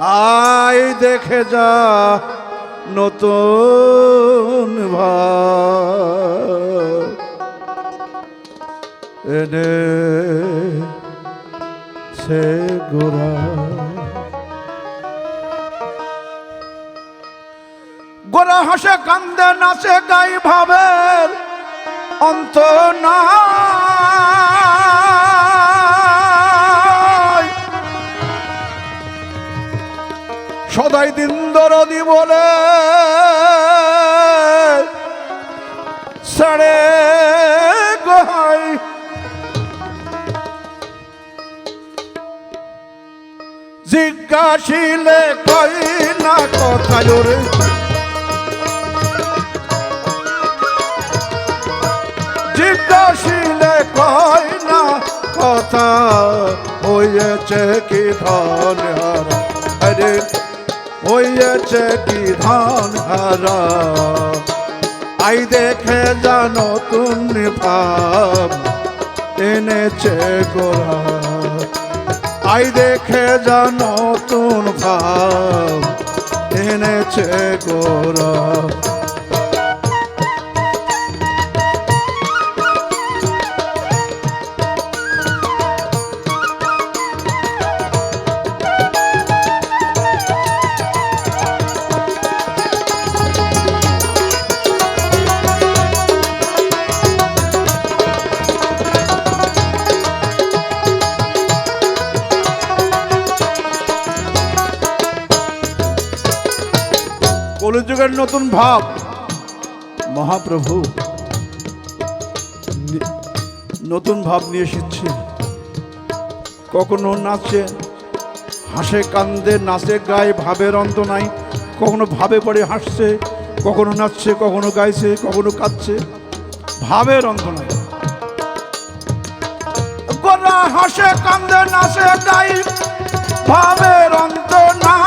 আয় দেখে যা নতুন এনে সে গোরা গোরা হাসে কান্দে নাচে গাই ভাবের অন্ত নাই। সদাই দিন দরদি বলে, সাড়ে গোহাই। জিজ্ঞাসিলে কই না কথা জোরে। জিজ্ঞাসিলে কয় না কথা হয়েছে কি ধন হারা? হয়েছে কি ধন হারা আই দেখে জানো তুমি পাপ, এনেছে গোরা আই দেখে জানো তুন ভাব এনেছে গোরা কলিযুগের নতুন ভাব। মহাপ্রভু নতুন ভাব নিয়ে এসেছে। কখনো নাচে, হাসে কান্দে, নাচে গায়ে, ভাবের অন্ত নাই। কখনো ভাবে পড়ে হাসছে, কখনো নাচছে, কখনো গাইছে, কখনো কাঁদছে। ভাবের অন্ত নাই। হাসে, কান্দে, নাচে গাই ভাবের অন্ত নাই।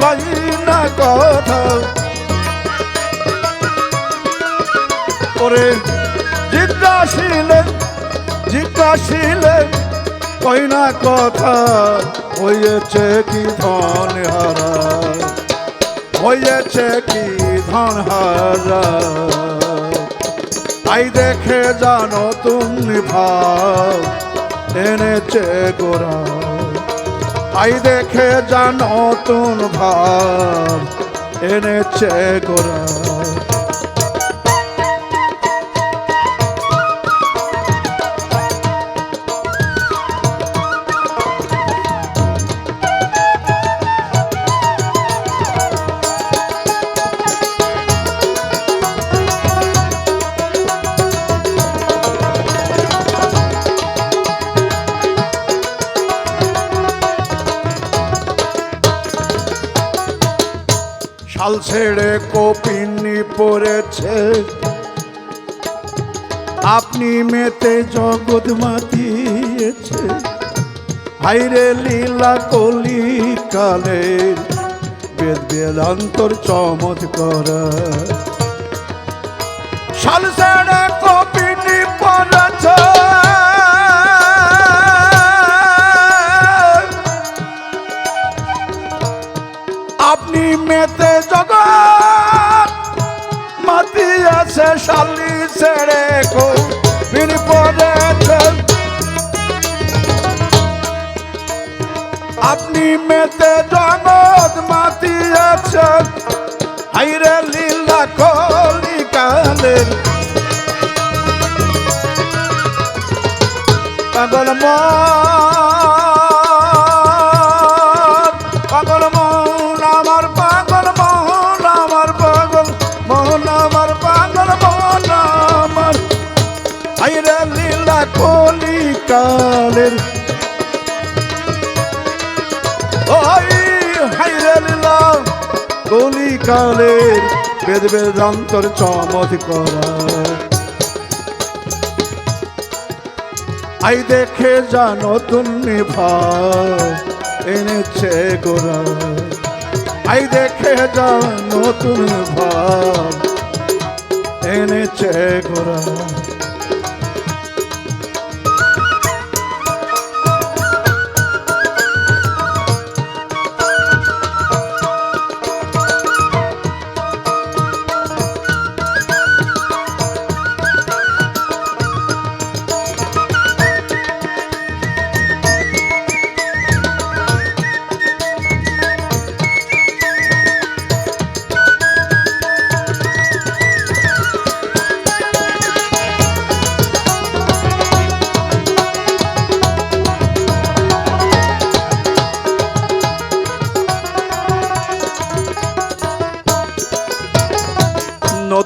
কই না কথা? ওরে জিজ্ঞাসিলে জিজ্ঞাসিলে কই না কথা? হয়েছে কি ধন হারা? হয়েছে কি ধন হারা? আই দেখে জানো তুমি ভাব, এনেছে গোরা। আই দেখে জানো তুন ভাব এনেছে গোরা। শাল ছেড়ে কপিনি পড়েছে। আপনি মেতে জগৎ মাতিয়েছে। হাইরে লীলা কলি কালের বেদ বেদান্তর চমৎকার। শাল ছেড়ে কপিনি পড়েছে। মেতে জগৎ। মাতি আছে, শালি ছেড়ে পড়েছেন আপনি মেতে জগৎ মাতি আছেন হাইরে লীলা কলি কালের। ওই হাইরে কলি কালের বেদ বেদান্তর চমৎ করা আই দেখে জানো তুমি ভাব এনেছে গোরা। আই দেখে যা নতুন ভাব এনেছে গোরা।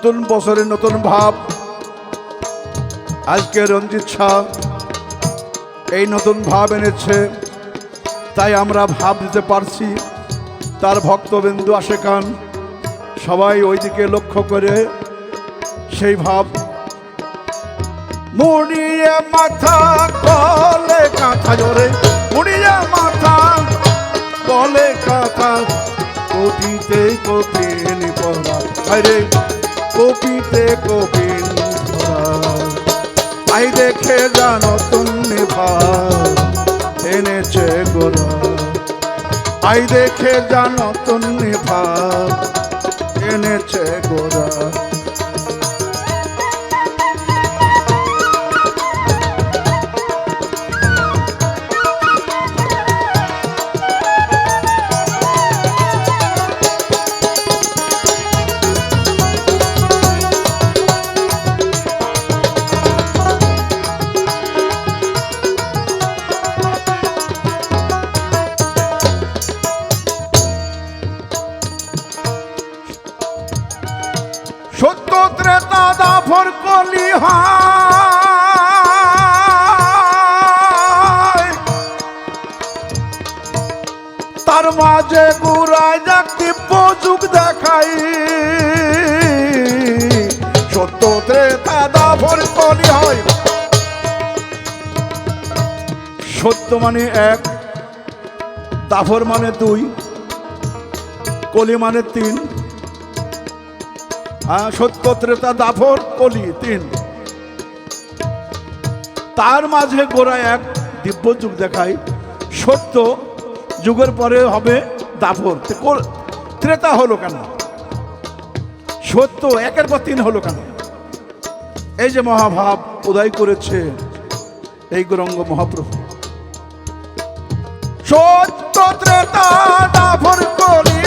নতুন বছরে নতুন ভাব। আজকে রঞ্জিত শাহ এই নতুন ভাব এনেছে, তাই আমরা ভাব দিতে পারছি। তার ভক্তবিন্দু আশেকান সবাই ওইদিকে লক্ষ্য করে সেই ভাব। মুড়িয়ে মাথা কলে কাঁথা জোরে, মুড়িয়ে মাথা বলে কাঁথা কপিতে কপিন পড়া আরে কপিতে গোবিন্দ। আই দেখে জানো তুমি ভাব, এনেছে গোরা। আই দেখে জানো তুমি ভাব, এনেছে গোরা। তার মাঝে গুড়ায় যাক দিব্য দেখাই। সত্য ত্রেতা দাফর কলি হয়। সত্য মানে এক দাফর মানে দুই কলি মানে তিন। হ্যাঁ, সত্য ত্রেতা দাফর কলি তিন। তার মাঝে গোড়া এক দিব্য যুগ দেখায় সত্য যুগের পরে হবে কল- ত্রেতা হলো কেন? সত্য একের পর তিন হলো কেন? এই যে মহাভাব উদয় করেছে এই গৌরঙ্গ মহাপ্রভু। সত্য, ত্রেতা দাফর কলি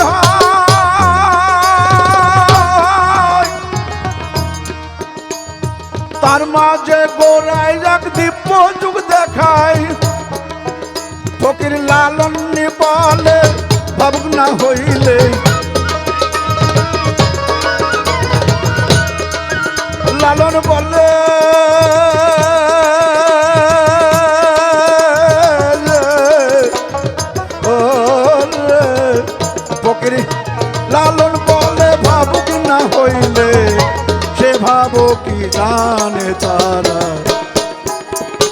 তার মাঝে গোড়ায় যাক দিব্য বলে ফকির, লালন বলে ভাবুক না হইলে, সে ভাবো কি জানে তারা।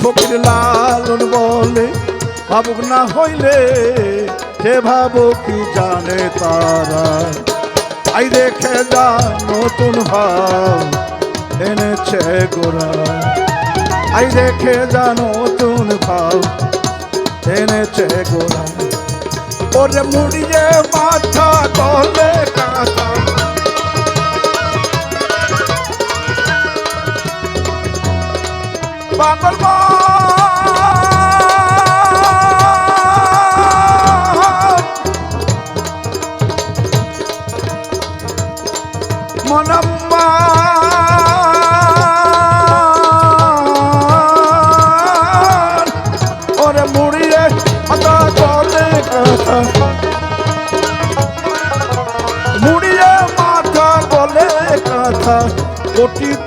ফকির, লালন বলে ভাবুক না হইলে, সে ভাবো কি জানে তারা। আই দেখে যা নতুন ভাব এনেছে গোরা। আই দেখে জানো তুন ভাব এনেছে গোরা। ওরে মুড়িয়ে মাথা তলে কাঁথা পাগল মনম্মা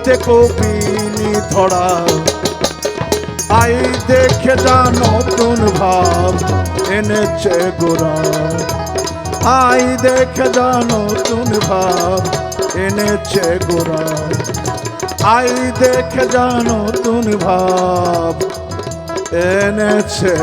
কোটিতে কবিনি ধরা। আই দেখে যা নতুন ভাব এনেছে গোরা আই দেখে যা নতুন ভাব এনেছে গোরা আই দেখে যা নতুন ভাব এনেছে